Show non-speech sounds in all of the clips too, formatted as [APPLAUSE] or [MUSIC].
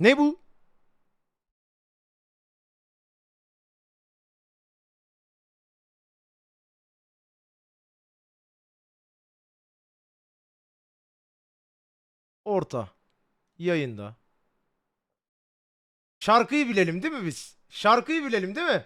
Ne bu? Orta. Yayında. Şarkıyı bilelim değil mi biz? Şarkıyı bilelim değil mi?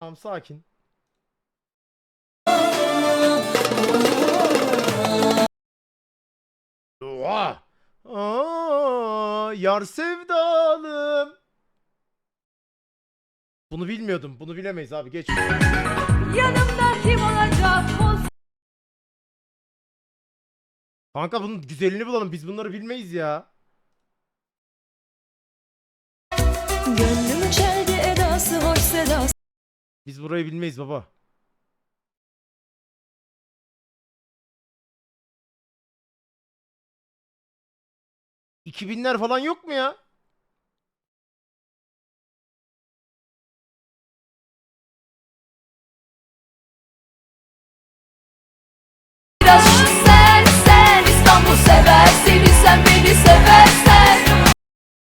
Tamam sakin. Oha! Aa, yar sevdalım. Bunu bilmiyordum. Bunu bilemeyiz abi. Geç. Yanımda kim olacak Kanka bunun güzelini bulalım. Biz bunları bilmeyiz ya. Gönlümün çeldi edası hoş sedası Biz burayı bilmeyiz baba. ...2000'ler falan yok mu ya?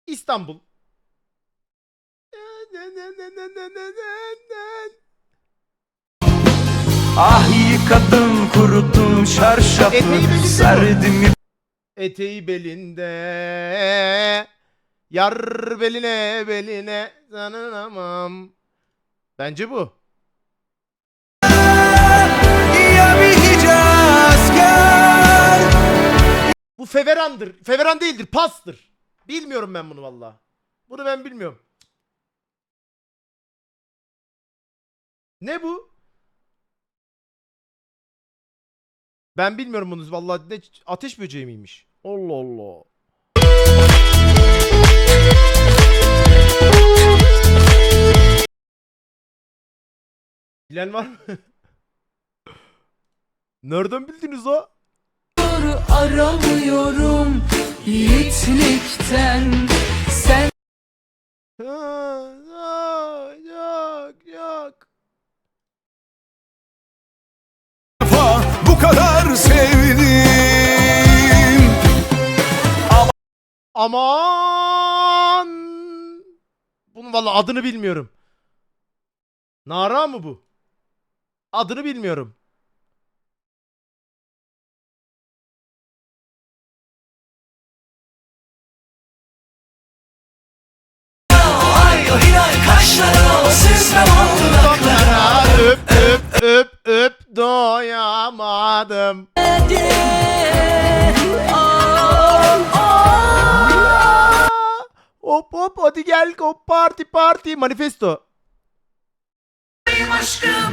İstanbul. Ah yıkadım kuruttum çarşafı Serdim Eteği belinde Yar beline beline sanamam. Bence bu. Bu feverandır. Feveran değildir. Pastır. Bilmiyorum ben bunu valla. Bunu ben bilmiyorum. Ne bu? Ben bilmiyorum bunu vallahi ne ateş böceği miymiş? Allah Allah. Bilen var mı? [LAUGHS] Nereden bildiniz o? Doğru aramıyorum yiğitlikten Sen Ha, ha, Yok yok. bu kadar sevdim Aman! Bunun valla adını bilmiyorum. Nara mı bu? Adını bilmiyorum. Öp öp öp öp doyamadım. Hop hop hadi gel hop parti parti manifesto.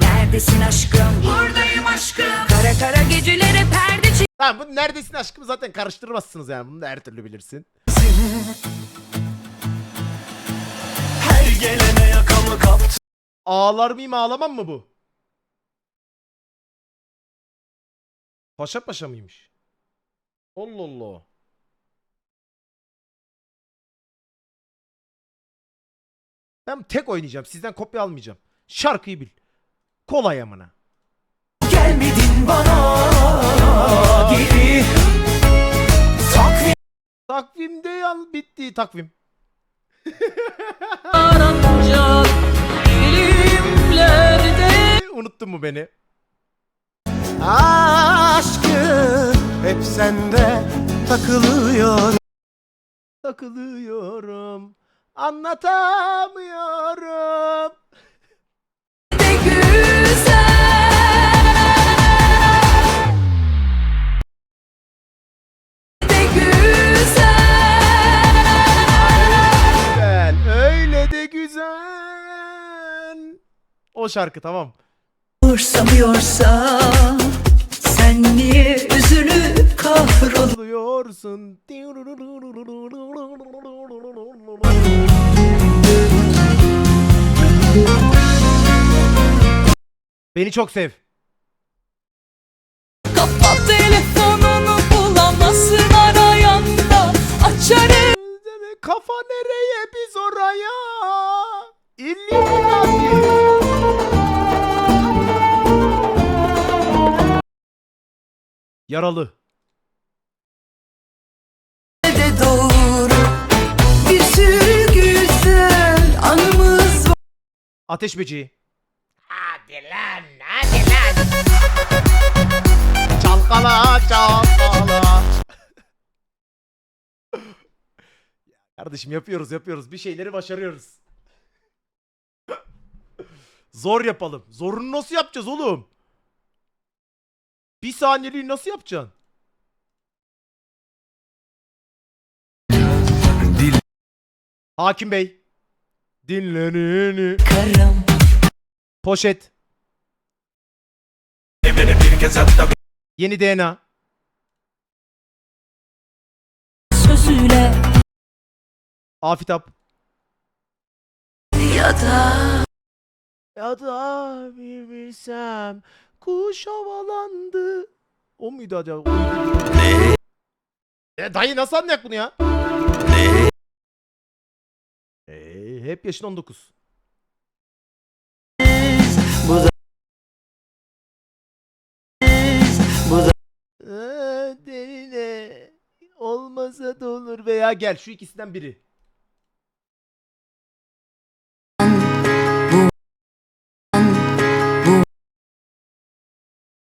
Neredesin aşkım? Buradayım aşkım. Kara kara gecelere perde çek. Tamam bu neredesin aşkım zaten karıştırmazsınız yani bunu da her türlü bilirsin. Her gelene yakamı kaptı Ağlar mıyım ağlamam mı bu? Paşa paşa mıymış? Allah Allah. Ben tek oynayacağım. Sizden kopya almayacağım. Şarkıyı bil. Kolay amına. Gelmedin bana geri Takvim Takvimde yan bitti takvim. Unuttun mu beni? Aşkı hep sende takılıyor Takılıyorum. Anlatamıyorum. güzel. Öyle de güzel. O şarkı tamam. Umursamıyorsam sen niye üzülüp kahrol Oluyorsun. Beni çok sev. Kapat telefonunu bulamazsın arayanda Açarım Kafa nereye biz oraya? İlluminati. Yaralı. de doğru Bir sürü güzel anımız var Ateş böceği. Hadi lan, hadi lan. Çalkala, çalkala. Ya [LAUGHS] Kardeşim yapıyoruz, yapıyoruz. Bir şeyleri başarıyoruz. [LAUGHS] Zor yapalım. Zorunu nasıl yapacağız oğlum? Bir saniyeliği nasıl yapacaksın? Hakim Bey. Dinleneni. Karam Poşet. Yeni DNA. sözüyle Afitap. ya da Ya da bir bilsem kuş havalandı. O muydu acaba? Ne? E, dayı nasıl anlayak bunu ya? Ne? E, hep yaşın 19. Ee, derine olmasa da olur veya gel şu ikisinden biri.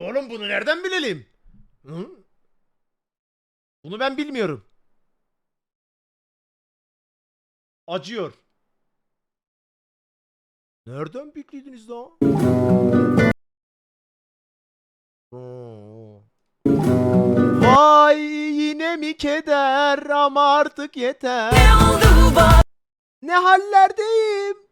Oğlum bunu nereden bilelim? Hı? Bunu ben bilmiyorum. Acıyor. Nereden bildiniz lan? Hmm. Vay yine mi keder ama artık yeter. Ne hallerdeyim.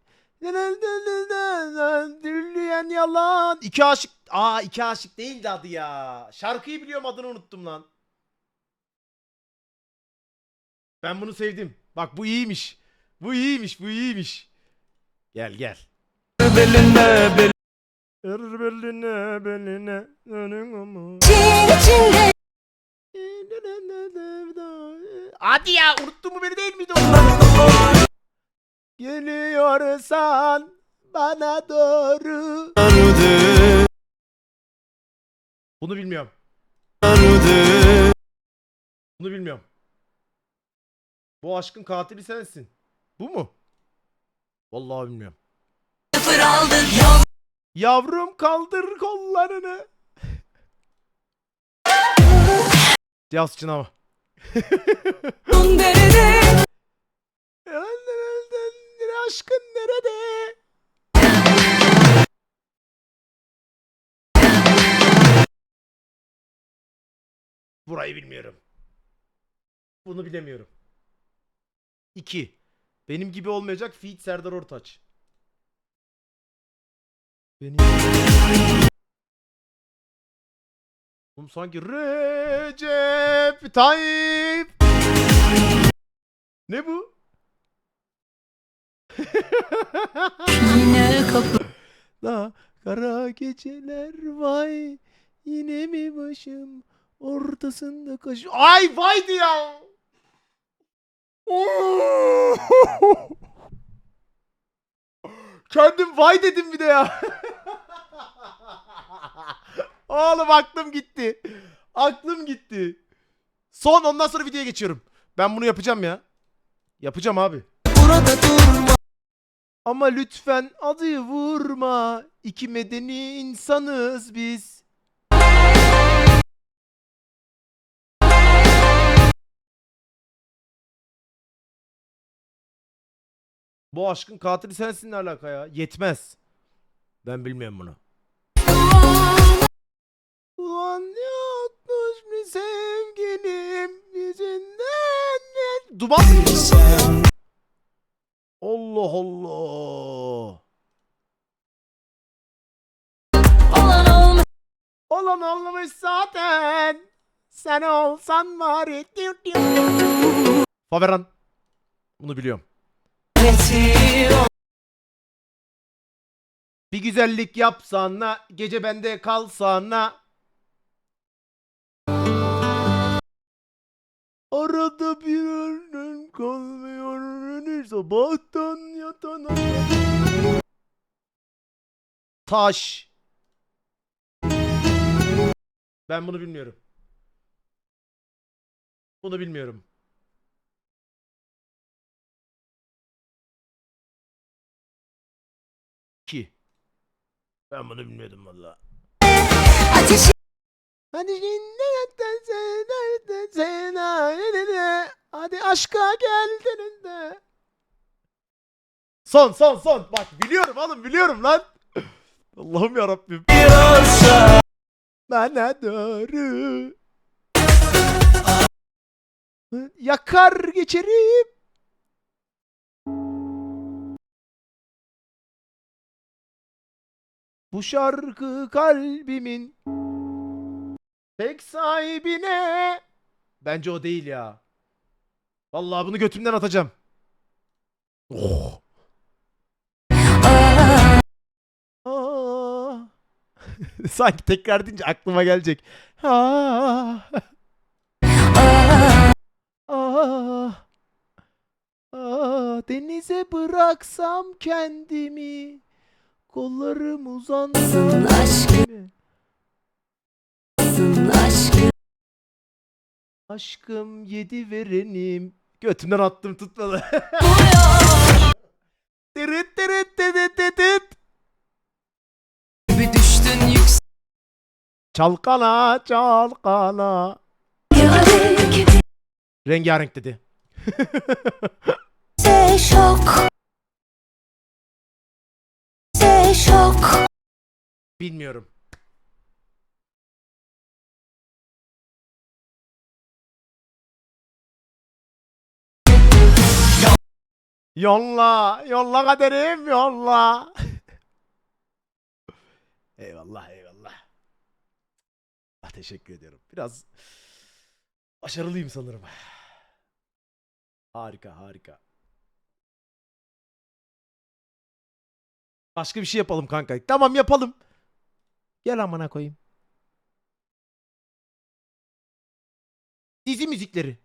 Dürleyen yalan. İki aşık. Aa iki aşık değildi adı ya. Şarkıyı biliyorum adını unuttum lan. Ben bunu sevdim. Bak bu iyiymiş. Bu iyiymiş. Bu iyiymiş. Gel gel. Beline beline. Beline beline. Önün içinde Hadi ya unuttun mu beni değil miydi o? Geliyorsan bana doğru. Bunu bilmiyorum. Bunu bilmiyorum. Bu aşkın katili sensin. Bu mu? Vallahi bilmiyorum. Yavrum kaldır kollarını. Yaz Çınava. Aşkın nerede? Burayı bilmiyorum. Bunu bilemiyorum. 2. Benim gibi olmayacak Feat Serdar Ortaç. Benim Oğlum sanki Recep Tayyip. Ne bu? Yine kapı Da kara geceler vay yine mi başım ortasında kaş Ay vaydı ya. [LAUGHS] Kendim vay dedim bir de ya. [LAUGHS] Oğlum aklım gitti. Aklım gitti. Son ondan sonra videoya geçiyorum. Ben bunu yapacağım ya. Yapacağım abi. Burada durma Ama lütfen adıyı vurma. İki medeni insanız biz. Bu aşkın katili sensin ne alaka ya? Yetmez. Ben bilmiyorum bunu. Ulan yokmuş bir sevgilim yüzünden. Duman mı? Allah Allah. olan olmuş Olan olmuş zaten. Sen olsan diu. Faveran. Bunu biliyorum. Bir güzellik yapsana, gece bende kalsana. Arada bir önün kalmıyor sabahtan yatana. Taş. Ben bunu bilmiyorum. Bunu bilmiyorum. Ki. Ben bunu bilmiyordum valla. Hadi Hadi aşka geldin de. Son son son. Bak biliyorum oğlum biliyorum lan. Allah'ım ya Rabbim. Bana doğru. Yakar geçerim. Bu şarkı kalbimin tek sahibine. Bence o değil ya. Vallahi bunu götümden atacağım. Oh. [LAUGHS] Sanki tekrar deyince aklıma gelecek. Aa. Aa. Aa. Denize bıraksam kendimi. Kollarım uzansın aşkım aşkım Aşkım yedi verenim. Götümden attım tutmadı. [LAUGHS] Çalkala çalkala. Rengarenk dedi. [LAUGHS] Şok şok Bilmiyorum. Yolla, yolla kaderim, yolla. [LAUGHS] eyvallah, eyvallah. Ah, teşekkür ediyorum. Biraz başarılıyım sanırım. Harika, harika. Başka bir şey yapalım kanka. Tamam yapalım. Gel amına koyayım. Dizi müzikleri.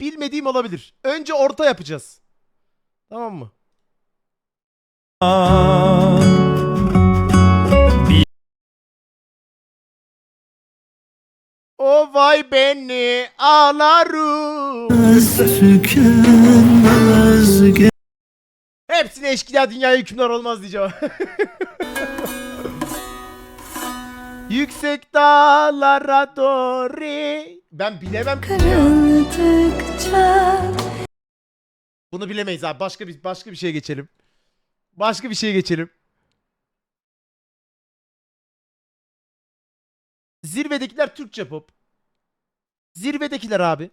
Bilmediğim olabilir. Önce orta yapacağız. Tamam mı? O vay beni ağlarım. Hepsine eşkıya dünyaya hükümdar olmaz diyeceğim. [LAUGHS] Yüksek dağlara doğru. Ben bilemem. Bunu bilemeyiz abi. Başka bir başka bir şeye geçelim. Başka bir şeye geçelim. Zirvedekiler Türkçe pop. Zirvedekiler abi.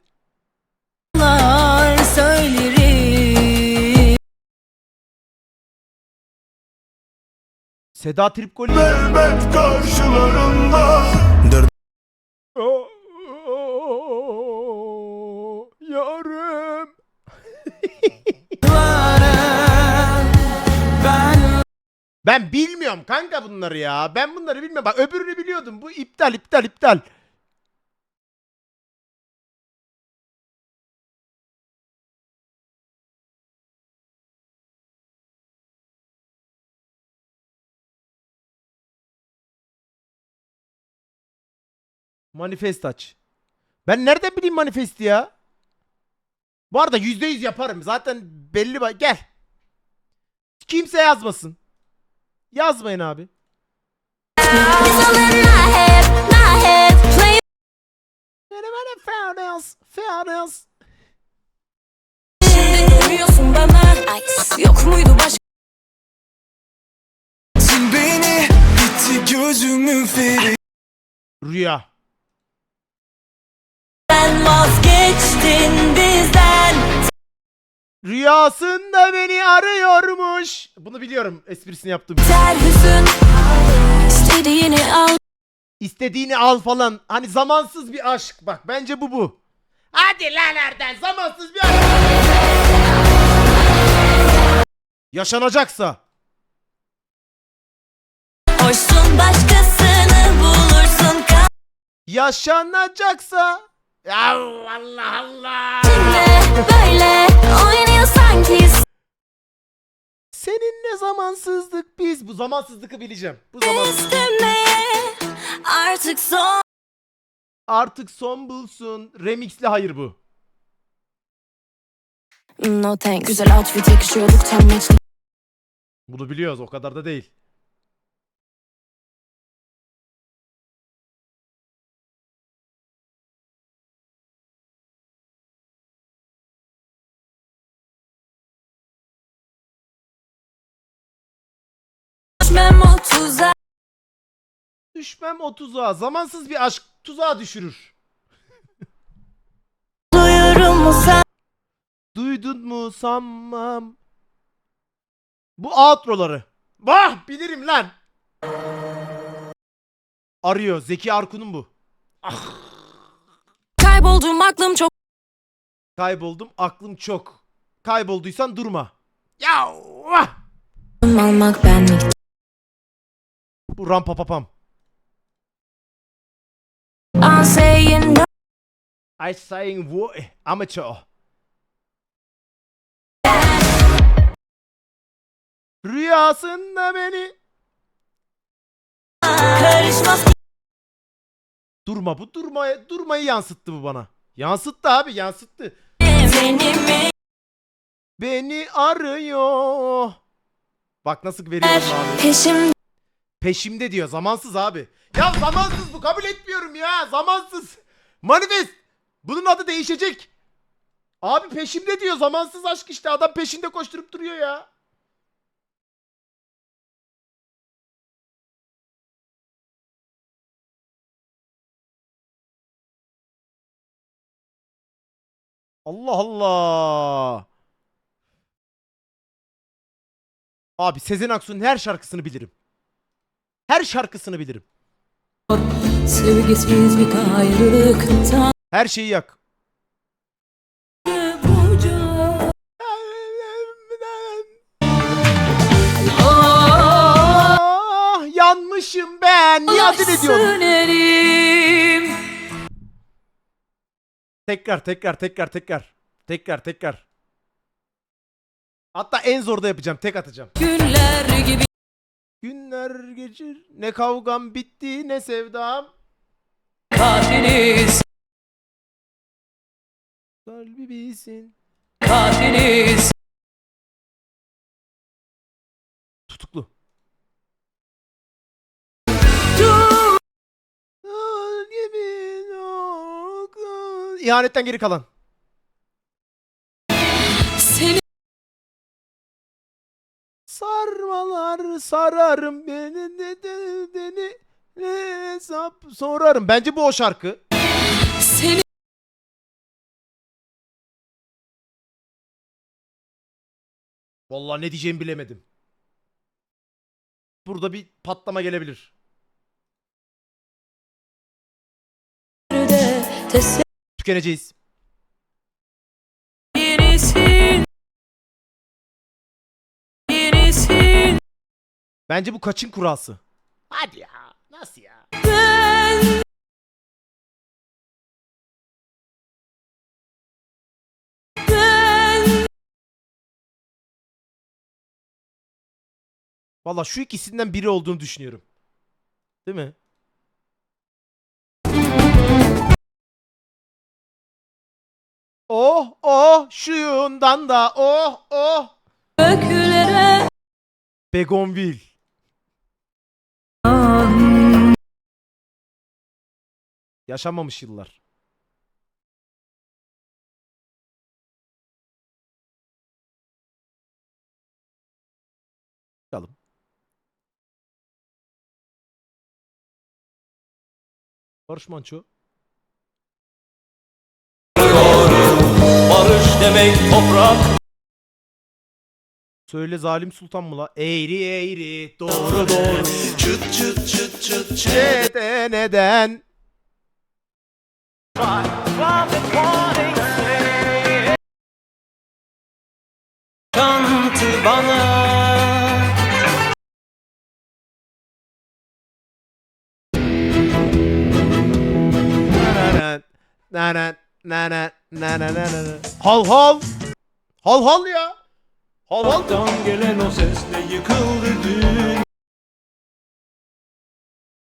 Söylerim Seda Tripkoli. Elbet karşılarında Ben bilmiyorum kanka bunları ya. Ben bunları bilmiyorum. Bak öbürünü biliyordum. Bu iptal iptal iptal. Manifest aç. Ben nereden bileyim manifesti ya? Bu arada %100 yaparım. Zaten belli. Gel. Kimse yazmasın. Yazmayın abi. Fairness, fairness. Şimdi dönüyorsun bana Ay, Yok muydu başka Rüya. Rüyasında beni arıyormuş. Bunu biliyorum. Esprisini yaptım. Ter hüzün İstediğini al İstediğini al falan. Hani zamansız bir aşk. Bak bence bu bu. Hadi lan Erden zamansız bir aşk. Yaşanacaksa. Hoşsun başkasını bulursun Yaşanacaksa. Ya Allah Allah. Böyle oynuyor sanki Seninle zamansızlık biz. Bu zamansızlığı bileceğim. Bu zamansızlık. istemeye Artık son artık son bulsun. Remixli hayır bu. No thanks Güzel outfit yakışıyorduk tam Bunu biliyoruz o kadar da değil. Düşmem o tuzağa. Zamansız bir aşk tuzağa düşürür. [LAUGHS] Duydun mu sanmam. Bu outroları. Vah bilirim lan. Arıyor. Zeki Arkun'un bu. Kayboldum aklım çok Kayboldum aklım çok. Kaybolduysan durma. Ya! Almak benlik Bu rampa papam. I saying wo amateur. Rüyasında beni Karışmaz Durma bu durmaya durmayı yansıttı bu bana. Yansıttı abi yansıttı. Tenimi Beni arıyor. Bak nasıl veriyorum abi. Peşim Peşimde diyor zamansız abi. Ya zamansız bu kabul etmiyorum ya zamansız. Manifest. Bunun adı değişecek. Abi peşimde diyor zamansız aşk işte adam peşinde koşturup duruyor ya. Allah Allah. Abi Sezen Aksu'nun her şarkısını bilirim. Her şarkısını bilirim. Sevgisiz bir ayrılıktan Her şeyi yak. Ah, yanmışım ben. Ediyorsun? Sönerim Tekrar tekrar tekrar tekrar. Tekrar tekrar. Hatta en zorda yapacağım. Tek atacağım. Günler gibi Günler geçir. Ne kavgam bitti ne sevdam. katiliz Kalbi bilsin. katiliz Tutuklu. İhanetten geri kalan. Seni Sarmalar sararım beni ne hesap sorarım. Bence bu o şarkı. Vallahi ne diyeceğimi bilemedim. Burada bir patlama gelebilir. Tükeneceğiz. Bence bu kaçın kurası. Hadi ya. Nasıl ya? Vallahi şu ikisinden biri olduğunu düşünüyorum. Değil mi? Oh oh şuyundan da oh oh. göklere Begonville. Yaşanmamış yıllar. Barış Manço. Barış demek toprak Söyle zalim sultan mı la? Eğri eğri doğru doğru. çıt çıt çıt çıt çıt Neden neden? kantı bana na na na na na na na na. Hal hal. Hal hal ya. Hal hal. Alttan gelen o sesle yıkıldı dün.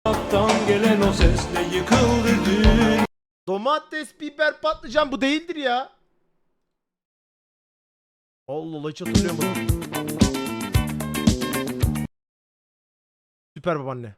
Alttan gelen o sesle yıkıldı dün. Domates, biber, patlıcan bu değildir ya. Allah Allah hiç hatırlıyorum bunu. Süper babaanne.